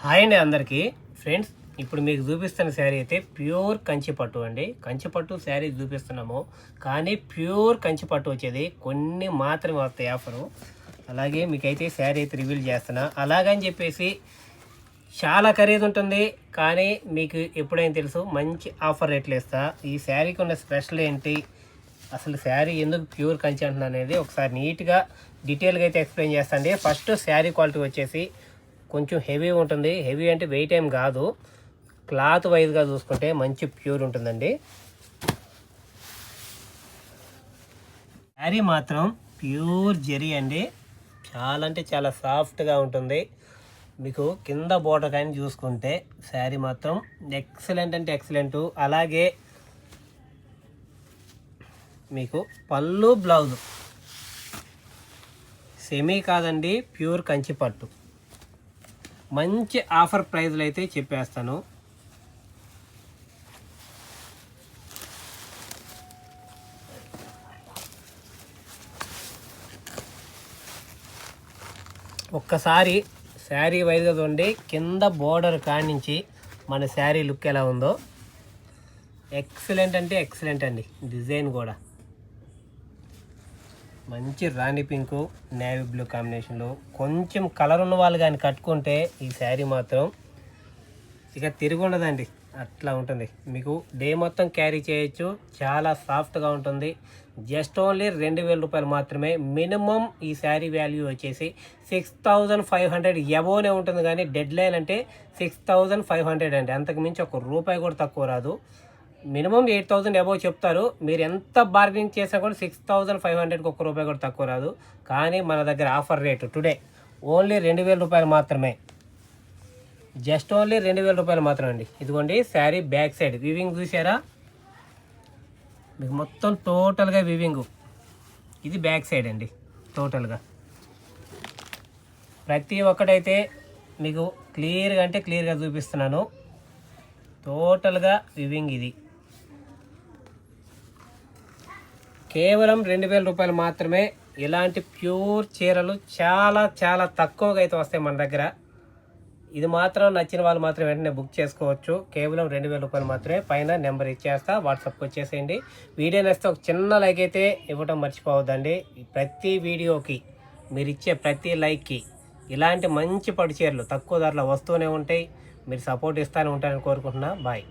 Hi అండి అందరికీ. Friends ఇప్పుడు మీకు చూపిస్తున్న శారీ అయితే ప్యూర్ కంచిపట్టు అండి. కంచిపట్టు శారీ చూపిస్తున్నాము. కానీ ప్యూర్ కంచిపట్టు వచ్చేది కొన్ని మాత్రమే వస్తాయి ఆఫరు. అలాగే మీకైతే శారీ అయితే రివీల్ చేస్తున్నా. అలాగని చెప్పేసి చాలా ఖరీదు ఉంటుంది. కానీ మీకు ఎప్పుడైనా తెలుసు మంచి ఆఫర్ రేట్లు ఇస్తా ఈ శారీకి ఉన్న స్పెషల్ ఏంటి? అసలు శారీ ఎందుకు ప్యూర్ కంచి అంటున్నా అనేది ఒకసారి నీట్గా డీటెయిల్గా అయితే ఎక్స్ప్లెయిన్ చేస్తాండి ఫస్ట్ శారీ క్వాలిటీ వచ్చేసి కొంచెం హెవీ ఉంటుంది. హెవీ అంటే వెయిట్ ఏం కాదు. క్లాత్ వైజ్గా చూసుకుంటే మంచి ప్యూర్ ఉంటుందండి. శారీ మాత్రం ప్యూర్ జెరీ అండి. చాలా అంటే చాలా సాఫ్ట్గా ఉంటుంది. మీకు కింద బోర్డర్ కానీ చూసుకుంటే శారీ మాత్రం ఎక్సలెంట్ అంటే ఎక్సలెంట్. అలాగే మీకు పళ్ళు బ్లౌజ్. సెమీ కాదండి ప్యూర్ కంచి పట్టు మంచి ఆఫర్ ప్రైజ్లు అయితే చెప్పేస్తాను. ఒక్కసారి శారీ వైజ్గా చూడండి కింద బోర్డర్ కానించి మన శారీ లుక్ ఎలా ఉందో. ఎక్సలెంట్ అంటే ఎక్సలెంట్ అండి డిజైన్ కూడా. మంచి రాణి పింకు నేవీ బ్లూ కాంబినేషన్లో కొంచెం కలర్ ఉన్న వాళ్ళు కానీ కట్టుకుంటే ఈ శారీ మాత్రం ఇక తిరిగి ఉండదండి. అట్లా ఉంటుంది. మీకు డే మొత్తం క్యారీ చేయొచ్చు. చాలా సాఫ్ట్గా ఉంటుంది. జస్ట్ ఓన్లీ రెండు వేల రూపాయలు మాత్రమే. మినిమం ఈ శారీ వాల్యూ వచ్చేసి సిక్స్ థౌజండ్ ఫైవ్ హండ్రెడ్ ఎబోనే ఉంటుంది. కానీ డెడ్ లైన్ అంటే సిక్స్ థౌజండ్ ఫైవ్ హండ్రెడ్ అండి. అంతకు మించి ఒక రూపాయి కూడా తక్కువ రాదు. మినిమం ఎయిట్ థౌసండ్ అబోవ్ చెప్తారు. మీరు ఎంత బార్గెనింగ్ చేసినా కూడా సిక్స్ థౌసండ్ ఫైవ్ హండ్రెడ్కి ఒక్క రూపాయి కూడా తక్కువ రాదు. కానీ మన దగ్గర ఆఫర్ రేటు టుడే ఓన్లీ రెండు వేల రూపాయలు మాత్రమే. జస్ట్ ఓన్లీ రెండు వేల రూపాయలు మాత్రమే అండి. ఇదిగోండి శారీ బ్యాక్ సైడ్ వివింగ్ చూసారా? మీకు మొత్తం టోటల్గా వివింగ్ ఇది బ్యాక్ సైడ్ అండి టోటల్గా ప్రతి ఒక్కటైతే మీకు క్లియర్గా అంటే క్లియర్గా చూపిస్తున్నాను. టోటల్గా వివింగ్ ఇది. కేవలం రెండు వేల రూపాయలు మాత్రమే ఇలాంటి ప్యూర్ చీరలు చాలా చాలా తక్కువగా అయితే వస్తాయి మన దగ్గర. ఇది మాత్రం నచ్చిన వాళ్ళు మాత్రం వెంటనే బుక్ చేసుకోవచ్చు. కేవలం రెండు వేల రూపాయలు మాత్రమే. పైన నెంబర్ ఇచ్చేస్తా వాట్సాప్కి వచ్చేసేయండి. వీడియో నచ్చితే ఒక చిన్న లైక్ అయితే ఇవ్వడం మర్చిపోవద్దండి. ప్రతి వీడియోకి మీరు ఇచ్చే ప్రతి లైక్కి ఇలాంటి మంచి పట్టు చీరలు తక్కువ ధరలో వస్తూనే ఉంటాయి. మీరు సపోర్ట్ ఇస్తానే ఉంటారని కోరుకుంటున్నా. బాయ్.